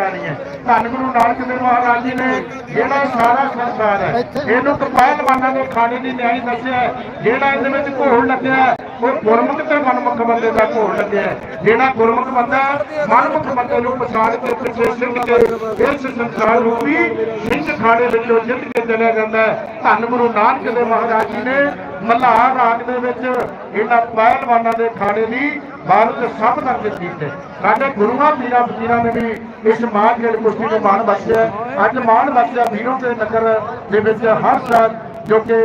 ਨਹੀਂ ਹੈ। ਧੰਨ ਗੁਰੂ ਨਾਨਕ ਦੇਵ ਮਹਾਰਾਜ ਜੀ ਨੇ ਜਿਹੜਾ ਸਾਰਾ ਸੰਸਾਰ ਹੈ, ਇਹਨੂੰ ਕਪਾਲਵਾਨਾਂ ਦੇ ਖਾਣੇ ਦੀ ਨਿਆਈ ਦੱਸਿਆ ਜਿਹੜਾ ਇਹਦੇ ਵਿੱਚ ਘੋਲ ਲੱਗਿਆ ਉਹ ਗੁਰਮੁਖ ਤੇ ਮਨਮੁਖ ਬੰਦੇ ਦਾ ਘੋਲ ਲੱਗਿਆ ਜਿਹੜਾ ਗੁਰਮੁਖ ਬੰਦਾ ਮਨਮੁਖ ਬੰਦੇ ਨੂੰ ਪਛਾਣ ਕੇ ਪਿੱਛੇ ਸਿੱਧ ਇਸ ਸੰਸਾਰ ਰੂਪੀ ਸਿੰਘ ਖਾਣੇ ਵਿੱਚੋਂ ਜਿੱਤ ਕੇ ਚਲਿਆ ਜਾਂਦਾ ਹੈ। ਧੰਨ ਗੁਰੂ ਨਾਨਕ ਦੇਵ ਮਹਾਰਾਜ ਜੀ ਨੇ ਮਲਾਹ ਰਾਗ ਦੇ ਵਿੱਚ ਇਹਨਾਂ ਪਹਿਲਵਾਨਾਂ ਦੇ ਖਾੜੇ ਦੀ ਭਾਰਤ ਸਭ ਤੱਕ ਦਿੱਤੀ ਹੈ ਸਾਡੇ ਗੁਰੂਆਂ ਪੀਰਾਂ ਫਕੀਰਾਂ ਨੇ ਵੀ ਇਸ ਮਾਨ ਖੇਡ ਕੁਸ਼ਤੀ ਨੂੰ ਮਾਣ ਬਖਸ਼ਿਆ। ਅੱਜ ਮਾਣ ਬਖਸ਼ਿਆ ਵੀਰੋਂ ਦੇ ਨਗਰ ਦੇ ਵਿੱਚ ਹਰ ਸਾਲ ਜੋ ਕਿ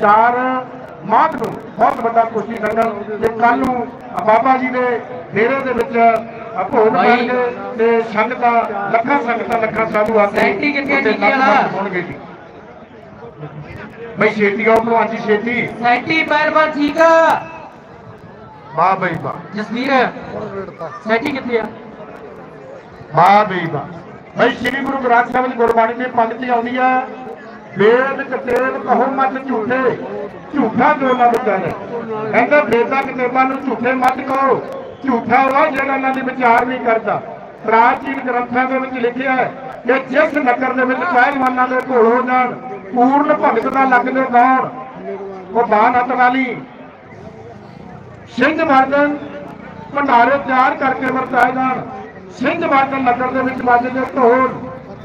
ਚਾਰ ਮਾਘ ਨੂੰ ਬਹੁਤ ਵੱਡਾ ਕੁਸ਼ਤੀ ਨਗਰ ਤੇ ਕੱਲ ਨੂੰ ਬਾਬਾ ਜੀ ਦੇ ਡੇਰੇ ਦੇ ਵਿੱਚ ਭੋਗ ਪਾਣਗੇ ਤੇ ਸੰਗਤਾਂ ਲੱਖਾਂ ਸੰਗਤਾਂ ਲੱਖਾਂ ਸਾਧੂ ਆ ਕੇ ਸੈਂਟੀ ਕਿੱਥੇ ਆ ਉੱਥੇ ਜੀ ਕੀ ਵਾਲਾ? ਨਤਮਸਤਕ ਹੋਣਗੇ ਜੀ ਬਈ ਛੇਤੀ ਆਓ ਭਲਵਾਨ ਜੀ ਛੇਤੀ। ਸੈਂਟੀ ਪਹਿਲਵਾਨ ਠੀਕ ਆ। ਵਾਹ ਬਈ ਵਾਹ ਜਸਵੀਰ ਸੈਂਟੀ ਕਿੱਥੇ ਆ? ਵਾਹ ਬਈ ਵਾਹ ਬਈ ਸ੍ਰੀ ਗੁਰੂ ਗ੍ਰੰਥ ਸਾਹਿਬ ਦੀ ਗੁਰਬਾਣੀ ਦੀ ਪੰਕਤੀ ਆਉਂਦੀ ਆ। ਵੇਦ ਕਤੇਬ ਕਹੋ ਮਤ ਝੂਠੇ। ਝੂਠਾ ਨਾ ਵਿਚਾਰੇ ਕਹਿੰਦਾ ਵੇਦਾਂ ਕਤੇਬਾਂ ਨੂੰ ਝੂਠੇ ਮਤ ਕਹੋ। ਝੂਠਾ ਉਹ ਜਿਹੜਾ ਇਹਨਾਂ ਦੀ ਵਿਚਾਰ ਨਹੀਂ ਕਰਦਾ। ਪ੍ਰਾਚੀਨ ਗ੍ਰੰਥਾਂ ਦੇ ਵਿੱਚ ਲਿਖਿਆ ਹੈ ਕਿ ਜਿਸ ਨਗਰ ਦੇ ਵਿੱਚ ਪਹਿਲਵਾਨਾਂ ਦੇ ਘੋਲ ਹੋ ਜਾਣ ਪੂਰਨ ਭਗਤ ਦਾ ਲੱਗਦੇ ਗੌਰ ਉਹ ਬਾਨਤ ਵਾਲੀ ਸਿੰਘ ਮਰਦਨ ਭੰਡਾਰੇ ਤਿਆਰ ਕਰਕੇ ਵਰਤਾਏ ਜਾਣ। ਸਿੰਘ ਮਰਦਨ ਨਗਰ ਦੇ ਵਿੱਚ ਵੱਜਦੇ ਢੋਲ।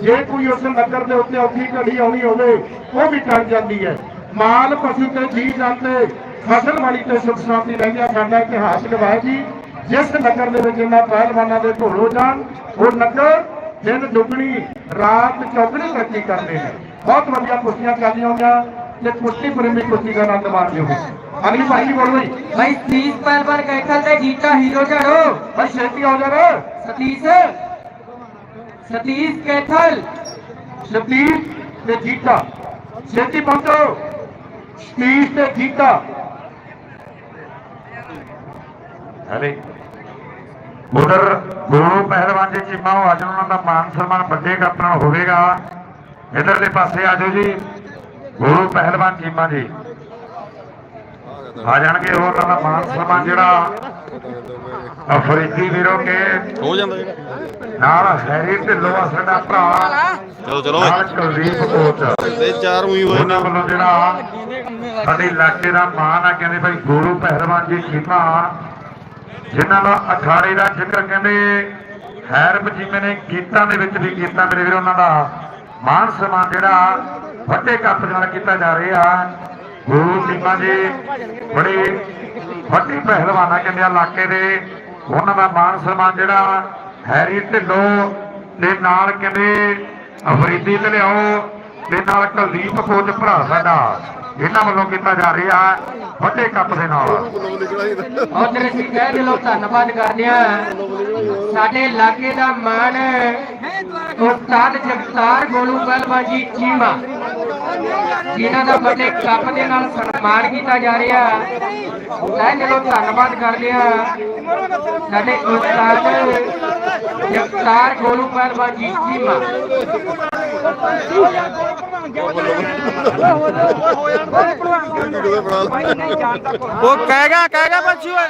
ਜੇ ਕੋਈ ਉਸ ਨਗਰ ਦੇ ਉੱਤੇ ਔਖੀ ਘੜੀ ਆਉਣੀ ਹੋਵੇ, ਉਹ ਵੀ ਟਲ ਜਾਂਦੀ ਹੈ। ਮਾਲ ਪਸ਼ੂ ਤੇ ਜੀ ਜਾਂਦੇ, ਫਸਲ ਵਾਲੀ ਤੇ ਸੁਖ ਸ਼ਾਂਤੀ ਰਹਿੰਦੀ ਸਾਡਾ ਇਤਿਹਾਸ ਗਵਾਹ ਜੀ, ਜਿਸ ਨਗਰ ਦੇ ਵਿੱਚ ਇਹਨਾਂ ਪਹਿਲਵਾਨਾਂ ਦੇ ਢੋਲ ਹੋ ਜਾਣ ਉਹ ਨਗਰ ਦਿਨ ਦੁਗਣੀ, ਰਾਤ ਚੌਗਣੀ ਤਰੱਕੀ ਕਰਦੇ ਨੇ। ਬਹੁਤ ਵਧੀਆ ਕੁਸ਼ਤੀਆਂ ਚੱਲਦੀਆਂ ਹੋਈਆਂ ਤੇ ਕੁਸ਼ਤੀ ਪ੍ਰੇਮੀ ਕੁਸ਼ਤੀ ਦਾ ਆਨੰਦ ਮਾਣਦੇ ਹੋ ਅਗਲੀ ਭਾਈ ਜੀ ਬੋਲੋ ਜੀ। ਭਾਈ ਸਤੀਸ਼ ਪਹਿਲਵਾਨ ਕੈਥਲ ਤੇ ਜੀਤਾ ਹੀਰੋ ਝਾੜੋ। ਭਾਈ ਛੇਤੀ ਹੋ ਜਾ ਰੇ ਸਤੀਸ਼। ਸਤੀਸ਼ ਕੈਥਲ। ਸਤੀਸ਼ ਤੇ ਜੀਤਾ। ਛੇਤੀ ਪਹੁੰਚੋ। ਸਤੀਸ਼ ਤੇ ਜੀਤਾ। ਹਲੇ ਉਧਰ ਗੁਰੂ ਪਹਿਲਵਾਨ ਜੀ ਚੀਮਾ ਉਹ ਅੱਜ ਉਹਨਾਂ ਦਾ ਮਾਨ ਸਨਮਾਨ ਵੱਡੇ ਕੱਪ ਨਾਲ ਹੋਵੇਗਾ। ਇਧਰਲੇ ਪਾਸੇ ਆ ਜਾਓ ਜੀ। ਗੁਰੂ ਪਹਿਲਵਾਨ ਚੀਮਾ ਜੀ। ਆ ਜਾਣਗੇ ਉਹਨਾਂ ਦਾ ਮਾਨ ਸਨਮਾਨ ਜਿਹੜਾ ਅਫਰੀਦੀ ਵੀਰੋ ਕੇ। ਹੋ ਜਾਂਦਾ ਜਿਹੜਾ ਨਾਲ ਹੈਰੀ ਢਿੱਲੋਂ ਆ ਸਾਡਾ ਭਰਾ। ਚਲੋ ਚਲੋ। ਨਾਲ ਕੁਲਦੀਪ ਕੋਚ। ਤੇ ਚਾਰ ਉਹੀ ਹੋਏ ਉਹਨਾਂ ਵੱਲੋਂ ਜਿਹੜਾ ਸਾਡੇ ਇਲਾਕੇ ਦਾ ਮਾਣ ਆ ਕਹਿੰਦੇ ਭਾਈ ਗੁਰੂ ਪਹਿਲਵਾਨ ਜੀ ਚੀਮਾ। ਜਿਨ੍ਹਾਂ ਦਾ ਅਖਾੜੇ ਦਾ ਜ਼ਿਕਰ ਕਹਿੰਦੇ ਹੈਰ ਬਜੀਮੇ ਨੇ ਗੀਤਾਂ ਦੇ ਵਿੱਚ ਵੀ ਕੀਤਾ ਮੇਰੇ ਵੀਰ ਉਹਨਾਂ ਦਾ। ਮਾਨ ਸਨਮਾਨ ਜਿਹੜਾ ਵੱਡੇ ਕੱਪ ਨਾਲ ਕੀਤਾ ਜਾ ਰਿਹਾ। ਗੁਰੂ ਚੀਮਾ ਜੀ, ਬੜੇ ਵੱਡੀ ਪਹਿਲਵਾਨਾ ਕਹਿੰਦੇ ਆ ਇਲਾਕੇ ਦੇ। ਉਹਨਾਂ ਦਾ ਮਾਨ ਸਨਮਾਨ ਜਿਹੜਾ ਹੈਰੀ ਢਿੱਲੋਂ ਦੇ ਨਾਲ ਕਹਿੰਦੇ ਅਫਰੀਦੀ ਤੇ ਲਿਆਓ ਦੇ ਨਾਲ ਕੁਲਦੀਪ ਕੋਚ ਭਰਾ ਸਾਡਾ। ਇਹਨਾਂ ਵੱਲੋਂ ਕੀਤਾ ਜਾ ਰਿਹਾ ਵੱਡੇ ਕੱਪ ਦੇ ਨਾਲ। ਉਧਰ ਅਸੀਂ ਕਹਿ ਦਿਲੋਂ ਧੰਨਵਾਦ ਕਰਦੇ ਆ। ਸਾਡੇ ਇਲਾਕੇ ਦਾ ਮਾਣ ਉਸਤਾਦ ਜਗਤਾਰ ਗੋਲੂ ਪਹਿਲਵਾਨ ਜੀ ਚੀਮਾ, ਜਿਨ੍ਹਾਂ ਦਾ ਵੱਡੇ ਕੱਪ ਦੇ ਨਾਲ ਸਨਮਾਨ ਕੀਤਾ ਜਾ ਰਿਹਾ। ਕਹਿ ਦਿਲੋਂ ਧੰਨਵਾਦ ਕਰਦੇ ਆ। ਸਾਡੇ ਉਸਤਾਦ ਜਗਤਾਰ ਗੋਲੂ ਪਹਿਲਵਾਨ ਜੀ ਚੀਮਾ। ਉਹ ਕਹੇਗਾ ਕਹੇਗਾ ਪੰਛੀ ਓਏ।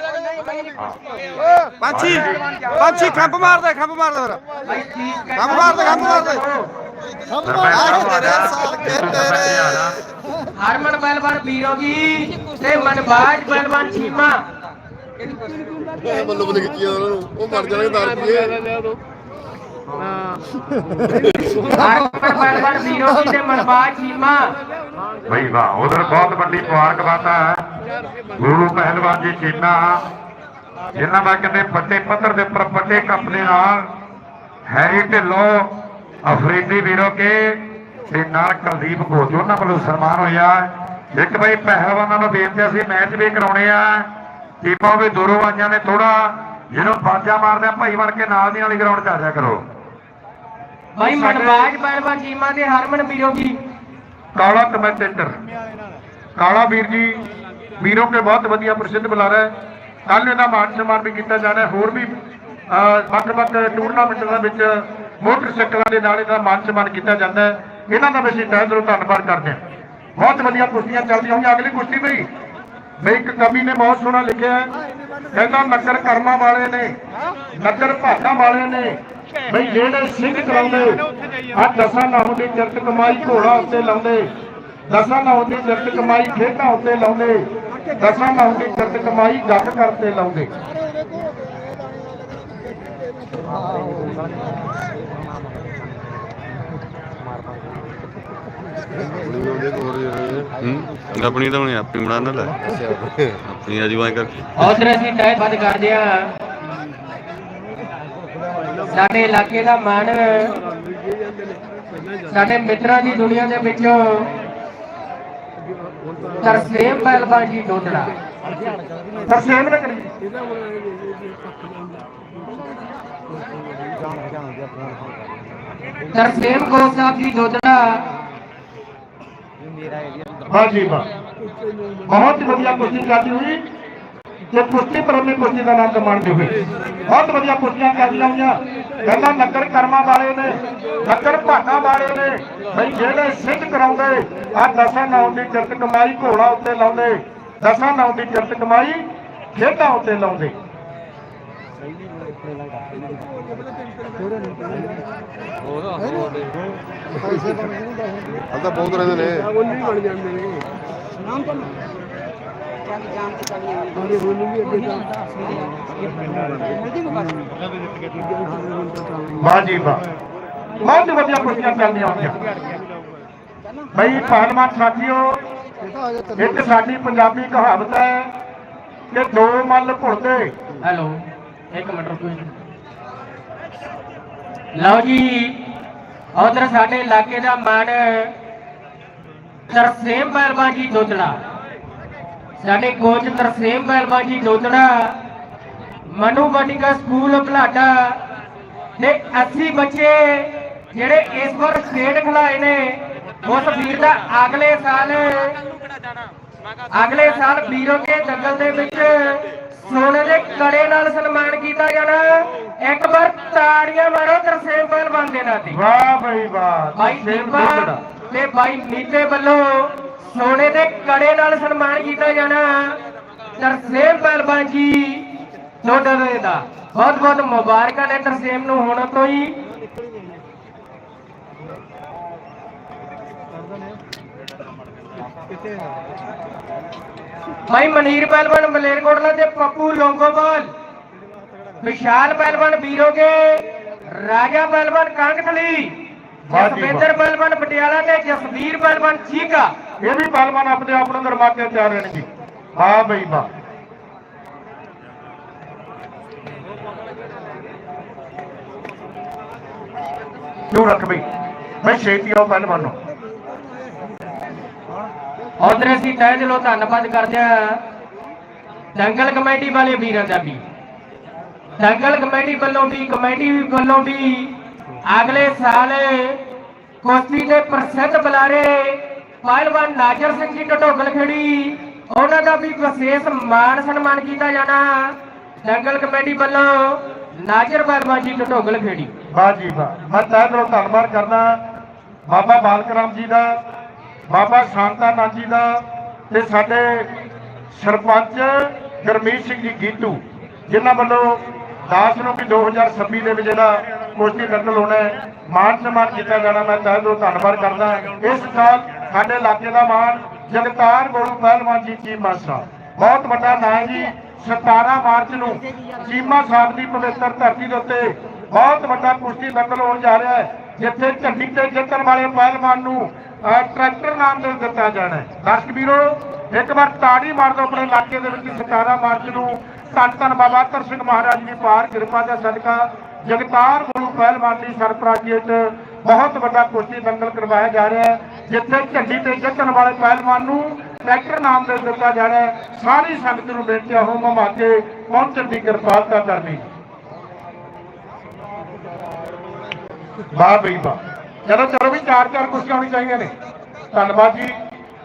ਪੰਛੀ ਪੰਛੀ ਖੰਭ ਮਾਰਦਾ ਖੰਭ ਮਾਰਦਾ ਫਿਰ। ਖੰਭ ਮਾਰਦਾ ਖੰਭ ਮਾਰਦਾ ਹਰਮਨ ਪਹਿਲਵਾਨ ਵੀਰੋ ਜੀ ਤੇ ਮਨਬਾਜ ਪਹਿਲਵਾਨ ਚੀਮਾ। ਬੱਲੋ ਬੱਲੇ ਕੀਤੀ ਉਹਨਾਂ ਨੂੰ। ਉਹ ਮਰ ਜਾਣਗੇ ਦਾਰ ਪੀਏ ਬਈ ਵਾਹ ਉਧਰ ਬਹੁਤ ਵੱਡੀ ਮੁਬਾਰਕਬਾਦ ਹੈ ਗੁਰੂ ਪਹਿਲਵਾਨ ਜੀ ਚੀਨਾ ਜਿਨ੍ਹਾਂ ਦਾ ਕਹਿੰਦੇ ਵੱਡੇ ਪੱਧਰ ਦੇ ਉੱਪਰ ਵੱਡੇ ਕੱਪ ਦੇ ਨਾਲ ਹੈਰੀ ਢਿੱਲੋਂ। ਅਫਰੀਦੀ ਵੀਰੋ ਕੇ, ਤੇ ਨਾਲ ਕੁਲਦੀਪ ਘੋਸ਼ ਉਹਨਾਂ ਵੱਲੋਂ ਸਨਮਾਨ ਹੋਇਆ। ਇੱਕ ਬਈ ਪਹਿਲਵਾਨਾਂ ਨੂੰ ਬੇਨਤੀ ਸੀ ਮੈਚ ਵੀ ਕਰਾਉਣੇ ਆ। ਟੀਮਾਂ ਵੀ ਦੂਰੋਂ ਆਈਆਂ ਨੇ ਥੋੜਾ ਜਿਹਨੂੰ ਬਾਜਾ ਮਾਰਦੇ ਭਾਈ ਬਣ ਕੇ ਨਾਲ ਦੀ ਨਾਲ ਹੀ ਗਰਾਊਂਡ 'ਚ ਆ ਜਾ ਕਰੋ। ਭਾਈ ਮਨਬਾਜ ਪਹਿਲਵਾਨ ਚੀਮਾ ਤੇ ਹਰਮਨ ਵੀਰੋ ਜੀ। ਕਾਲਾ ਕਮੈਂਟੇਟਰ ਕਾਲਾ ਵੀਰ ਜੀ ਵੀਰੋ ਕੇ ਬਹੁਤ ਵਧੀਆ ਪ੍ਰਸਿੱਧ ਬੁਲਾਰਾ ਹੈ। ਕੱਲ ਇਹਦਾ ਮਾਨ ਸਨਮਾਨ ਵੀ ਕੀਤਾ ਜਾਣਾ ਹੈ। ਹੋਰ ਵੀ ਵੱਖ-ਵੱਖ ਟੂਰਨਾਮੈਂਟਾਂ ਦੇ ਵਿੱਚ ਮੋਟਰਸਾਈਕਲਾਂ ਦੇ ਨਾਲ ਇਹਦਾ ਮਾਨ ਸਨਮਾਨ ਕੀਤਾ ਜਾਂਦਾ ਹੈ। ਇਹਨਾਂ ਦਾ ਵੀ ਅਸੀਂ ਤਹਿ ਦਿਲੋਂ ਧੰਨਵਾਦ ਕਰਦੇ ਹਾਂ। ਬਹੁਤ ਵਧੀਆ ਕੁਸ਼ਤੀਆਂ ਚੱਲਦੀਆਂ ਹੋਈਆਂ। ਅਗਲੀ ਕੁਸ਼ਤੀ ਬਈ ਮੈਂ ਇੱਕ ਕਵੀ ਨੇ ਬਹੁਤ ਸੋਹਣਾ ਲਿਖਿਆ ਹੈ। ਕਹਿੰਦਾ ਨਗਰ ਕਰਮਾਂ ਵਾਲੇ ਨੇ ਨਗਰ ਭਾਗਾਂ ਵਾਲੇ ਨੇ ਬਈ ਜਿਹੜੇ ਸਿੰਘ ਕਰਾਉਂਦੇ ਆ ਦਸਾਂ ਨਾਮ ਦੀ ਚਰਤ ਕਮਾਈ ਘੋੜਾ ਉੱਤੇ ਲਾਉਂਦੇ ਦਸਾਂ ਨਾਮ ਦੀ ਚਰਤ ਕਮਾਈ ਖੇਡਾਂ ਉੱਤੇ ਲਾਉਂਦੇ ਦਸਾਂ ਨਾਮ ਦੀ ਚਰਤ ਕਮਾਈ ਗੱਗ ਕਰਤੇ ਲਾਉਂਦੇ। ਆਪਣੀ ਤਾਂ ਹੁਣੀ ਆਪਣੀ ਬਣਾ ਨਾ ਲੈ ਆਪਣੀ ਐ ਕਰਕੇ ਉਧਰ ਅਸੀਂ ਟਾਇਰ ਬੰਦ ਕਰਦੇ ਆ ਸਾਡੇ ਇਲਾਕੇ ਦਾ ਮਾਣ ਸਾਡੇ ਮਿੱਤਰਾਂ ਦੀ ਦੁਨੀਆ ਦੇ ਵਿੱਚ ਤਰਸੇਮ ਪਹਿਲਵਾਨ ਜੀ ਦੋਦੜਾ ਤਰਸੇਮ ਨੇ ਕਰੀ ਤਰਸੇਮ ਗੋਲ ਸਾਹਿਬ ਜੀ ਦੋਦੜਾ ਹਾਂਜੀ ਵਾਹ ਬਹੁਤ ਹੀ ਵਧੀਆ ਕੁਸ਼ਤੀ ਚੱਲਦੀ ਹੋਈ। ਤੇ ਕੁਸ਼ਤੀ ਪ੍ਰੇਮੀ ਕੁਸ਼ਤੀ ਦਾ ਆਨੰਦ ਮਾਣਦੇ ਹੋਏ ਬਹੁਤ ਵਧੀਆ ਕੁਸ਼ਤੀਆਂ ਚੱਲਦੀਆਂ ਹੋਈਆਂ। ਕਹਿੰਦਾ ਨਗਰ ਕਰਮਾਂ ਵਾਲੇ ਨੇ ਨਗਰ ਭਾਗਾ ਵਾਲੇ ਨੇ। ਬਈ ਜਿਹੜੇ ਸਿੱਧ ਕਰਾਉਂਦੇ ਆ ਦਸਾਂ ਨਾਉ ਦੀ ਕਿਰਤ ਕਮਾਈ ਘੋੜਾ ਉੱਤੇ ਲਾਉਂਦੇ ਦਸਾਂ ਨਾਉ ਦੀ ਕਿਰਤ ਕਮਾਈ ਖੇਡਾਂ ਉੱਤੇ ਲਾਉਂਦੇ। ਤਾਂ ਬਹੁਤ ਰਹਿੰਦੇ ਨੇ। ਵਾਹ ਜੀ ਵਾਹ। ਬਹੁਤ ਵਧੀਆ ਕੁਸ਼ਤੀਆਂ ਚੱਲਦੀਆਂ ਹੋਈਆਂ ਬਈ ਪਹਿਲਵਾਨ ਸਾਥੀਓ ਇੱਕ ਸਾਡੀ ਪੰਜਾਬੀ ਕਹਾਵਤ ਹੈ ਕਿ ਦੋ ਮੱਲ ਘੁਲਦੇ। ਹੈਲੋ ਇੱਕ ਮਿੰਟ ਰੁਕੋ ਜੀ। ਲਓ ਜੀ ਉਧਰ ਸਾਡੇ ਇਲਾਕੇ ਦਾ ਮਾਣ ਤਰਸੇਮ ਪਹਿਲਵਾਨ ਜੀ ਦੋਦੜਾ ਸਾਡੇ ਕੋਚ ਤਰਸੇਮ ਪਹਿਲਵਾਨ ਜੀ ਦੋਦੜਾ ਮਨੂ ਬਟਿਕਾ ਸਕੂਲ ਭਲਾਡਾ ਦੇ 80 ਬੱਚੇ ਜਿਹੜੇ ਇਸ ਵਾਰ ਸਟੇਟ ਖਿਲਾਏ ਨੇ ਉਸ ਵੀਰ ਦਾ ਅਗਲੇ ਸਾਲ ਅਗਲੇ ਸਾਲ ਵੀਰੋ ਕੇ ਦੰਗਲ ਦੇ ਵਿੱਚ ਸੋਨੇ ਦੇ ਕੜੇ ਨਾਲ ਸਨਮਾਨ ਕੀਤਾ ਜਾਣਾ। ਇੱਕ ਵਾਰ ਤਾੜੀਆਂ ਮਾਰੋ ਤਰਸੇਮ ਪਹਿਲਵਾਨ ਦੇ ਨਾਂ ਤੇ ਵਾਹ ਬਈ ਵਾਹ ਤਰਸੇਮ ਦੀਪਾ। ਤੇ ਬਾਈ ਨੀਤੇ ਵੱਲੋਂ ਸੋਨੇ ਦੇ ਕੜੇ ਨਾਲ ਸਨਮਾਨ ਕੀਤਾ ਜਾਣਾ। ਤਰਸੇਮ ਪਹਿਲਵਾਨ ਜੀ ਦੋਦੜੇ ਦਾ ਬਹੁਤ ਬਹੁਤ ਮੁਬਾਰਕਾਂ ਨੇ ਤਰਸੇਮ ਨੂੰ ਹੁਣ ਤੋਂ ਹੀ। ਭਾਈ ਮਨੀਰ ਪਹਿਲਵਾਨ ਮਲੇਰਕੋਟਲਾ ਤੇ ਪੱਪੂ ਲੋਂਗੋਵਾਲ। ਵਿਸ਼ਾਲ ਪਹਿਲਵਾਨ ਵੀਰੋਗੇ। ਰਾਜਾ ਪਹਿਲਵਾਨ ਵਾਹ। ਜਸਵਿੰਦਰ ਪਹਿਲਵਾਨ ਪਟਿਆਲਾ ਤੇ ਜਸਵੀਰ ਪਹਿਲਵਾਨ ਚੀਕਾ। ਇਹ ਵੀ ਪਹਿਲਵਾਨ ਆਪਣੇ ਆਪ ਨੂੰ ਗਰਮਾ ਕੇ ਤਿਆਰ ਰਹਿਣਗੇ। ਵਾਹ ਬਈ ਵਾਹ। ਕਿਉਂ ਰੱਖ ਬਈ? ਮੈਂ ਛੇਤੀ ਆਓ ਪਹਿਲਵਾਨ ਨੂੰ ਉਧਰ ਅਸੀਂ ਤਹਿ ਦਿਲੋਂ ਧੰਨਵਾਦ ਕਰਦੇ ਹਾਂ। ਦੰਗਲ ਕਮੇਟੀ ਵਾਲੇ ਵੀਰਾਂ ਦਾ ਵੀ। ਦੰਗਲ ਕਮੇਟੀ ਵੱਲੋਂ ਵੀ, ਕਮੇਟੀ ਵੱਲੋਂ ਵੀ ਅਗਲੇ ਸਾਲ ਕੁਸ਼ਤੀ ਦੇ ਪ੍ਰਸਿੱਧ ਬੁਲਾਰੇ ਪਹਿਲਵਾਨ ਨਾਜਰ ਸਿੰਘ ਜੀ ਢਟੋਗਲ ਖੇੜੀ, ਉਹਨਾਂ ਦਾ ਵੀ ਵਿਸ਼ੇਸ਼ ਮਾਣ ਸਨਮਾਨ ਕੀਤਾ ਜਾਣਾ। ਦੰਗਲ ਕਮੇਟੀ ਵੱਲੋਂ ਨਾਜਰ ਪਹਿਲਵਾਨ ਜੀ ਢਟੋਗਲ ਖੇੜੀ। ਵਾਹ ਜੀ ਵਾਹ ਮੈਂ ਤਹਿ ਦਿਲੋਂ ਧੰਨਵਾਦ ਕਰਦਾ ਬਾਬਾ ਬਾਲਕ ਰਾਮ ਜੀ ਦਾ, ਬਾਬਾ ਸ਼ਾਂਤਾਨੰਦ ਜੀ ਦਾ ਤੇ ਸਾਡੇ ਸਰਪੰਚ ਗਰਮੀਤ ਸਿੰਘ ਜੀ ਗੀਤੂ, ਜਿਨ੍ਹਾਂ ਵੱਲੋਂ ਦਾਸ ਨੂੰ ਵੀ 2026 ਦੇ ਵਿੱਚ ਜਿਹੜਾ ਕੁਸ਼ਤੀ ਦੰਗਲ ਹੋਣਾ ਮਾਨ ਸਨਮਾਨ ਕੀਤਾ ਜਾਣਾ, ਮੈਂ ਤਹਿ ਦਿਲੋਂ ਧੰਨਵਾਦ ਕਰਦਾ ਇਸ ਸਾਲ ਸਾਡੇ ਇਲਾਕੇ ਦਾ ਮਾਨ ਜਗਤਾਰ ਗੋਲੂ ਪਹਿਲਵਾਨ ਜੀ ਚੀਮਾ ਸਾਹਿਬ ਬਹੁਤ ਵੱਡਾ ਨਾਂ ਜੀ। 17 ਮਾਰਚ ਨੂੰ ਚੀਮਾ ਸਾਹਿਬ ਦੀ ਪਵਿੱਤਰ ਧਰਤੀ ਦੇ ਉੱਤੇ ਬਹੁਤ ਵੱਡਾ ਕੁਸ਼ਤੀ ਦੰਗਲ ਹੋਣ ਜਾ ਰਿਹਾ ਹੈ, ਜਿੱਥੇ ਝੰਡੀ ਤੇ ਜਿੱਤਣ ਵਾਲੇ ਪਹਿਲਵਾਨ ਨੂੰ ਟਰੈਕਟਰ ਨਾਮ ਦੇ ਦਿੱਤਾ ਜਾਣਾ ਹੈ। ਦਰਸ਼ਕ ਵੀਰੋ, ਇੱਕ ਵਾਰ ਤਾੜੀ ਮਾਰ ਦਿਓ ਆਪਣੇ ਇਲਾਕੇ ਦੇ ਵਿੱਚ 17 ਮਾਰਚ ਨੂੰ ਧੰਨ ਧੰਨ ਬਾਬਾ ਤਰ ਸਿੰਘ ਮਹਾਰਾਜ ਦੀ ਪਾਰ ਕਿਰਪਾ ਦਾ ਸਦਕਾ ਜਗਤਾਰ ਗੁਰੂ ਪਹਿਲਵਾਨ ਦੀ ਸਰਪ੍ਰਾਜ਼ੀ ਵਿੱਚ ਬਹੁਤ ਵੱਡਾ ਕੁਸ਼ਤੀ ਦੰਗਲ ਕਰਵਾਇਆ ਜਾ ਰਿਹਾ ਹੈ, ਜਿੱਥੇ ਝੰਡੀ ਤੇ ਜਿੱਤਣ ਵਾਲੇ ਪਹਿਲਵਾਨ ਨੂੰ ਟਰੈਕਟਰ ਨਾਮ ਦੇ ਦਿੱਤਾ ਜਾਣਾ ਸਾਰੀ ਸੰਗਤ ਨੂੰ ਬੇਨਤੀ ਹੈ ਹੋਮ ਹਮਾ ਕੇ ਪਹੁੰਚਣ ਦੀ ਕਿਰਪਾਲਤਾ ਕਰਨੀ। ਵਾਹ ਬਈ ਵਾਹ। ਚਲੋ ਚਲੋ ਵੀ ਚਾਰ ਚਾਰ ਕੁਸ਼ਤੀਆਂ ਹੋਣੀ ਚਾਹੀਦੀਆਂ ਨੇ। ਧੰਨਵਾਦ ਜੀ।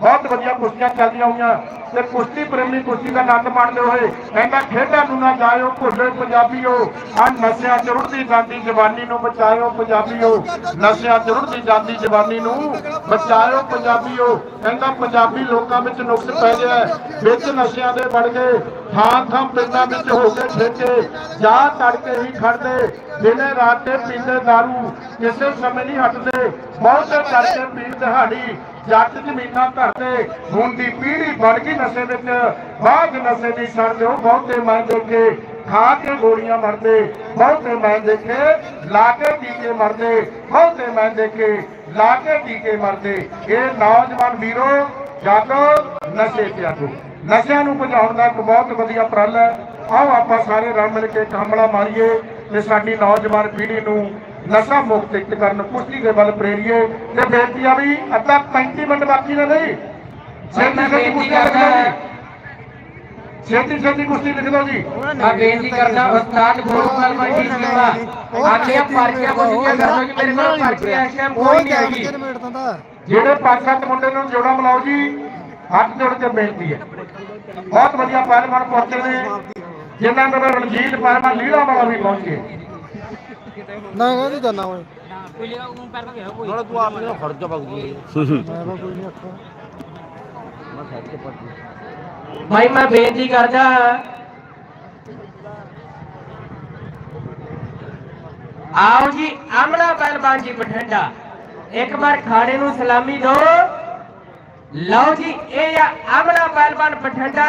ਬਹੁਤ ਵਧੀਆ ਕੁਸ਼ਤੀਆਂ ਚੱਲਦੀਆਂ ਹੋਈਆਂ ਤੇ ਕੁਸ਼ਤੀ ਪ੍ਰੇਮੀ ਕੁਸ਼ਤੀ ਦਾ ਆਨੰਦ ਮਾਣਦੇ ਹੋਏ ਕਹਿੰਦਾ, ਖੇਡਾਂ ਨੂੰ ਨਾ ਜਾਇਓ, ਭੁੱਲੇ ਪੰਜਾਬੀਓ। ਆ ਨਸ਼ਿਆਂ ਚ ਰੁੜਦੀ ਜਾਂਦੀ ਜਵਾਨੀ ਨੂੰ ਬਚਾਇਓ ਪੰਜਾਬੀਓ। ਨਸ਼ਿਆਂ ਚ ਰੁੜਦੀ ਜਾਂਦੀ ਜਵਾਨੀ ਨੂੰ ਬਚਾਇਓ ਪੰਜਾਬੀਓ। ਕਹਿੰਦਾ, ਪੰਜਾਬੀ ਲੋਕਾਂ ਵਿੱਚ ਨੁਕਸ ਪੈ ਗਿਆ ਵਿੱਚ ਨਸ਼ਿਆਂ ਦੇ ਵੜ ਗਏ। ਥਾਂ ਥਾਂ ਪਿੰਡਾਂ ਵਿੱਚ ਹੋ ਕੇ ਠੇਕੇ ਜਾ ਤੜਕੇ ਹੀ ਖੜਦੇ, ਦਿਨੇ ਰਾਤੇ ਪੀਂਦੇ ਦਾਰੂ, ਕਿਸੇ ਸਮੇਂ ਨਹੀਂ ਹਟਦੇ। ਬਹੁਤੇ ਤੜਕੇ ਪੀਣ ਦਿਹਾੜੀ, ਜੱਟ ਜ਼ਮੀਨਾਂ ਧਰਦੇ, ਹੁਣ ਦੀ ਪੀੜ੍ਹੀ ਬਣ ਗਈ ਨਸ਼ੇ ਵਿੱਚ। ਬਾਅਦ ਨਸ਼ੇ ਦੀ ਛੱਡਦੇ ਹੋ ਬਹੁਤੇ ਮੈਂ ਦੇਖੇ ਖਾ ਕੇ ਗੋਲੀਆਂ ਮਰਦੇ। ਬਹੁਤੇ ਮੈਂ ਦੇਖੇ ਲਾ ਕੇ ਟੀਕੇ ਮਰਦੇ। ਬਹੁਤੇ ਮੈਂ ਦੇਖੇ ਲਾ ਕੇ ਟੀਕੇ ਮਰਦੇ। ਇਹ ਨੌਜਵਾਨ ਵੀਰੋ, ਜਾਗੋ, ਨਸ਼ੇ ਤਿਆਗੋ ਨਸ਼ਿਆਂ ਨੂੰ ਭਜਾਉਣ ਦਾ ਇੱਕ ਬਹੁਤ ਵਧੀਆ ਉਪਰਾਲਾ ਹੈ। ਆਓ ਆਪਾਂ ਸਾਰੇ ਰਲ ਮਿਲ ਕੇ ਇੱਕ ਹਮਲਾ ਮਾਰੀਏ ਤੇ ਸਾਡੀ ਨੌਜਵਾਨ ਪੀੜ੍ਹੀ ਨੂੰ ਨਸ਼ਾ ਮੁਕਤ ਇੱਕ ਕਰਨ ਕੁਸ਼ਤੀ ਦੇ ਵੱਲ ਪ੍ਰੇਰੀਏ ਤੇ ਬੇਨਤੀ ਆ ਵੀ ਅੱਧਾ 35 ਮਿੰਟ ਬਾਕੀ ਨੇ ਨਹੀਂ। ਮੈਂ ਬੇਨਤੀ ਕਰਦਾ ਛੇਤੀ ਛੇਤੀ ਕੁਸ਼ਤੀ ਲਿਖ ਦਿਓ ਜੀ। ਮੈਂ ਬੇਨਤੀ ਕਰਦਾ ਉਸਤਾਦ ਗੋਲੂ ਪਹਿਲਵਾਨ ਜੀ ਸੀਮਾ ਆਪਣੀਆਂ ਪਰਚੀਆਂ ਬੁੱਝੀਆਂ ਕਰ ਲਓ ਜੀ ਮੇਰੇ ਕੋਲ ਪਰਚੀਆਂ ਕੋਈ ਨਹੀਂ ਹੈਗੀ। ਜਿਹੜੇ ਪੰਜ ਸੱਤ ਮੁੰਡੇ ਨੂੰ ਜੋੜਾ ਮਿਲਾਓ ਜੀ। ਹੱਥ ਜੋੜ ਕੇ ਬੇਨਤੀ ਹੈ। ਬਹੁਤ ਵਧੀਆ ਪਹਿਲਵਾਨ ਪਹੁੰਚੇ ਨੇ ਜਿਨ੍ਹਾਂ ਦਾ ਰਣਜੀਤ ਪਹਿਲਵਾਨ ਲੀਲਾ ਵਾਲਾ ਵੀ ਪਹੁੰਚੇ ਨਾ ਕਹਿੰਦੀ ਜਾਨਾ ਓਏ। ਨਾਲੇ ਤੂੰ ਆਪ ਨੇ ਫੜ ਜਾ ਬਗ ਜੀ। ਮੈਂ ਕੋਈ ਨਹੀਂ ਭਾਈ ਮੈਂ ਬੇਨਤੀ ਕਰਦਾ ਆਓ ਜੀ ਆਮਲਾ ਪਹਿਲਵਾਨ ਜੀ ਬਠਿੰਡਾ। ਇੱਕ ਵਾਰ ਖਾੜੇ ਨੂੰ ਸਲਾਮੀ ਦਿਓ। ਲਓ ਜੀ ਇਹ ਆ ਆਮਲਾ ਪਹਿਲਵਾਨ ਬਠਿੰਡਾ।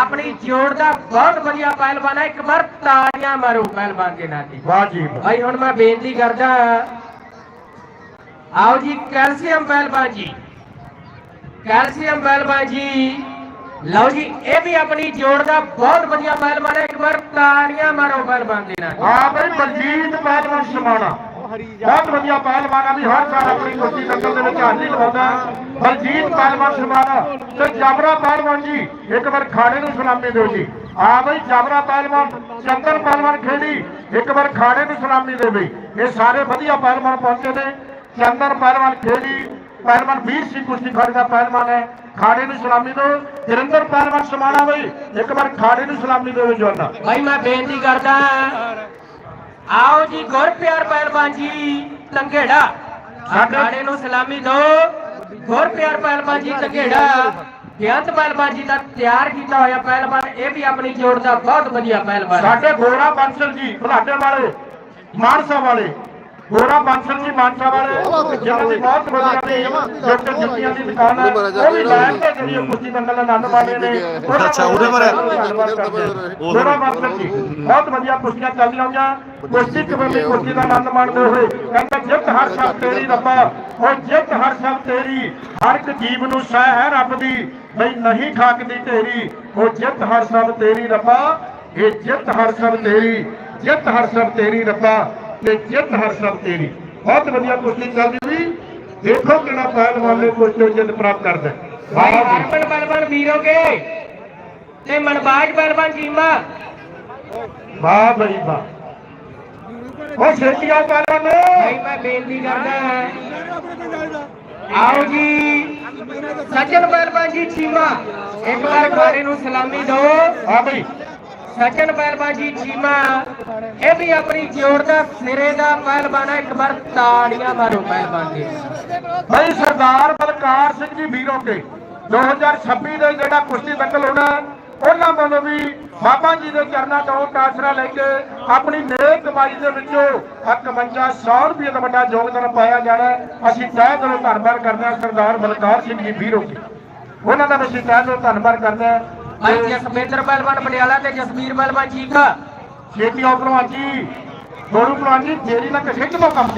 ਆਪਣੀ ਜੋੜ ਦਾ ਬਹੁਤ ਵਧੀਆ ਪਹਿਲਵਾਨ ਹੈ ਇੱਕ ਵਾਰ ਤਾੜੀਆਂ ਮਾਰੋ ਪਹਿਲਵਾਨ ਦੇ ਨਾਂ ਤੇ। ਵਾਹ ਜੀ। ਭਾਈ ਹੁਣ ਮੈਂ ਬੇਨਤੀ ਕਰਦਾ ਆਓ ਜੀ ਕੈਲਸ਼ੀਅਮ ਪਹਿਲਵਾਨ ਜੀ। ਕੈਲਸ਼ੀਅਮ ਪਹਿਲਵਾਨ ਜੀ। ਲਓ ਜੀ ਇਹ ਵੀ ਆਪਣੀ ਜੋੜ ਦਾ ਬਹੁਤ ਵਧੀਆ ਪਹਿਲਵਾਨ ਹੈ ਇੱਕ ਵਾਰ ਤਾੜੀਆਂ ਮਾਰੋ ਪਹਿਲਵਾਨ ਦੇ ਨਾਲ ਹਾਂ ਬਈ ਬਲਜੀਤ ਪਹਿਲਵਾਨ ਸਮਾਣਾ। ਬਹੁਤ ਵਧੀਆ ਪਹਿਲਵਾਨ ਆ ਵੀ ਹਰ ਸਾਲ ਆਪਣੀ ਕੁਸ਼ਤੀ ਦੰਗਲ ਦੇ ਵਿੱਚ ਹਾਜ਼ਰੀ ਲਵਾਉਂਦਾ ਬਲਜੀਤ ਪਹਿਲਵਾਨ ਸਮਾਣਾ ਤੇ ਜਬਰਾ ਪਹਿਲਵਾਨ ਜੀ ਇੱਕ ਵਾਰ ਖਾੜੇ ਨੂੰ ਸਲਾਮੀ ਦਿਓ ਜੀ। ਆ ਬਈ ਜਬਰਾ ਪਹਿਲਵਾਨ ਚੰਦਰ ਪਹਿਲਵਾਨ ਖੇੜੀ ਇੱਕ ਵਾਰ ਖਾੜੇ ਨੂੰ ਸਲਾਮੀ ਦੇ ਬਈ। ਇਹ ਸਾਰੇ ਵਧੀਆ ਪਹਿਲਵਾਨ ਪਹੁੰਚੇ ਨੇ। ਚੰਦਰ ਪਹਿਲਵਾਨ ਖੇੜੀ ਪਹਿਲਵਾਨ ਵੀਰ ਸਿੰਘ ਕੁਸ਼ਤੀ ਖਾੜੇ ਦਾ ਪਹਿਲਵਾਨ ਹੈ। ਖਾੜੇ ਨੂੰ ਸਲਾਮੀ ਦਿਓ। ਜਰਿੰਦਰ ਪਹਿਲਵਾਨ ਸਮਾਣਾ ਬਈ ਇੱਕ ਵਾਰ ਖਾੜੇ ਨੂੰ ਸਲਾਮੀ ਦਿਓ ਜਵਾਨਾ। ਭਾਈ ਮੈਂ ਬੇਨਤੀ ਕਰਦਾ ਆਓ ਜੀ ਗੁਰਪਿਆਰ ਪਹਿਲਵਾਨ ਜੀ ਤੰਗੇੜਾ ਸਾਡੇ ਨੂੰ ਸਲਾਮੀ ਦਿਓ। ਗੁਰਪਿਆਰ ਪਹਿਲਵਾਨ ਜੀ ਤੰਗੇੜਾ ਬਿਆੰਤ ਪਹਿਲਵਾਨ ਜੀ ਦਾ ਤਿਆਰ ਕੀਤਾ ਹੋਇਆ ਪਹਿਲਵਾਨ ਇਹ ਵੀ ਆਪਣੀ ਜੋੜ ਦਾ ਬਹੁਤ ਵਧੀਆ ਪਹਿਲਵਾਨ ਸਾਡੇ ਗੋਰਾ ਬੰਸਲ ਜੀ ਬਲਾਡੇ ਵਾਲੇ ਮਾਨਸਾ ਵਾਲੇ। ਗੋਰਾ ਬੰਸਲ ਜੀ ਮਾਨਸਾ ਵਾਲੇ ਜਿਹਨਾਂ ਦੀ ਬਹੁਤ ਵਧੀਆ ਨੇ ਡਾਕਟਰ ਜੁੱਤੀਆਂ ਦੀ ਦੁਕਾਨ ਹੈ ਉਹ ਵੀ ਤੇ ਜਿਹੜੀ ਉਹ ਕੁਸ਼ਤੀ ਦੰਗਲ ਆਨੰਦ ਮਾਣੇ ਨੇ ਅੱਛਾ, ਉਹਦੇ ਬਾਰੇ? ਗੋਰਾ ਬੰਸਲ ਜੀ। ਬਹੁਤ ਵਧੀਆ ਕੁਸ਼ਤੀਆਂ ਚੱਲਦੀਆਂ ਹੋਈਆਂ ਕੁਸ਼ਤੀ ਕਬੱਡੀ ਕੁਸ਼ਤੀ ਦਾ ਆਨੰਦ ਮਾਣਦੇ ਹੋਏ ਕਹਿੰਦਾ ਜਿੱਤ ਹਰ ਸ਼ਬਦ ਤੇਰੀ ਰੱਬਾ ਉਹ ਜਿੱਤ ਹਰ ਸ਼ਬਦ ਤੇਰੀ। ਹਰ ਇੱਕ ਜੀਵ ਨੂੰ ਸਹਿ ਹੈ ਰੱਬ ਦੀ ਬਈ ਨਹੀਂ ਖਾਕ ਦੀ ਢੇਰੀ ਉਹ ਜਿੱਤ ਹਰ ਸ਼ਬਦ ਤੇਰੀ ਰੱਬਾ ਇਹ ਜਿੱਤ ਹਰ ਸਭ ਤੇਰੀ ਜਿੱਤ ਹਰ ਸਭ ਤੇਰੀ ਰੱਬਾ। ਤੇ ਜਿੱਤ ਹਰ ਸਭ ਤੇਰੀ ਬਹੁਤ ਵਧੀਆ ਕੁਸ਼ਤੀ ਚੱਲਦੀ ਹੋਈ ਦੇਖੋ ਕਿਹੜਾ ਪਹਿਲਵਾਨ ਨੇ ਕੁਸ਼ਤੀ ਜਿੱਤ ਪ੍ਰਾਪਤ ਕਰਦਾ। ਭਾਈ ਵਾਹ ਜੀ। ਹਰਮਨ ਪਹਿਲਵਾਨ ਵੀਰੋਗੇ ਤੇ ਮਨਬਾਜ ਪਹਿਲਵਾਨ ਚੀਮਾ ਵਾਹ ਬਈ ਵਾਹ। ਉਹ ਛੇਤੀਆਂ ਪਹਿਲਵਾਨ ਭਾਈ ਮੈਂ ਬੇਨਤੀ ਕਰਦਾ ਆਓ ਜੀ। ਸੱਜਣ ਪਹਿਲਵਾਨ ਜੀ ਚੀਮਾ ਇੱਕ ਵਾਰ ਖਾੜੇ ਨੂੰ ਸਲਾਮੀ ਦਿਓ। ਹਾਂ ਬਈ। ਸਚਨ ਪਹਿਲਵਾਨ ਜੀ ਚੀਮਾ। ਇਹ ਵੀ ਆਪਣੀ ਜੋੜ ਦਾ ਸਿਰੇ ਦਾ ਪਹਿਲਵਾਨ ਹੈ ਇੱਕ ਵਾਰ ਤਾੜੀਆਂ ਮਾਰੋ ਪਹਿਲਵਾਨ ਦੇ ਬਈ ਸਰਦਾਰ ਬਲਕਾਰ ਸਿੰਘ ਜੀ ਵੀਰੋ ਕੇ 2026 ਦੇ ਜਿਹੜਾ ਕੁਸ਼ਤੀ ਦੰਗਲ ਹੋਣਾ, ਉਹਨਾਂ ਵੱਲੋਂ ਵੀ ਬਾਬਾ ਜੀ ਦੇ ਚਰਨਾਂ ਤੋਂ ਆਸਰਾ ਲੈ ਕੇ ਆਪਣੀ ਨੇਕ ਕਮਾਈ ਦੇ ਵਿੱਚੋਂ 5100 ਰੁਪਏ ਦਾ ਵੱਡਾ ਯੋਗਦਾਨ ਪਾਇਆ ਜਾਣਾ ਅਸੀਂ ਤਹਿ ਦਿਲੋਂ ਧੰਨਵਾਦ ਕਰਦੇ ਹਾਂ ਸਰਦਾਰ ਬਲਕਾਰ ਸਿੰਘ ਜੀ ਵੀਰੋ ਕੇ। ਉਹਨਾਂ ਦਾ ਵੀ ਅਸੀਂ ਤਹਿ ਦਿਲੋਂ ਧੰਨਵਾਦ ਕਰਦੇ ਹਾਂ। ਭਾਈ ਜਸਵਿੰਦਰ ਪਹਿਲਵਾਨ ਪਟਿਆਲਾ ਤੇ ਜਸਵੀਰ ਪਹਿਲਵਾਨ ਚੀਕਾ ਛੇਤੀ ਆਓ ਭਲਵਾਨ ਜੀ। ਗੋਰੂ ਭਲਵਾਨ ਜੀ ਦੇਰੀ ਨਾਲ ਖਿੱਚ ਕੰਮ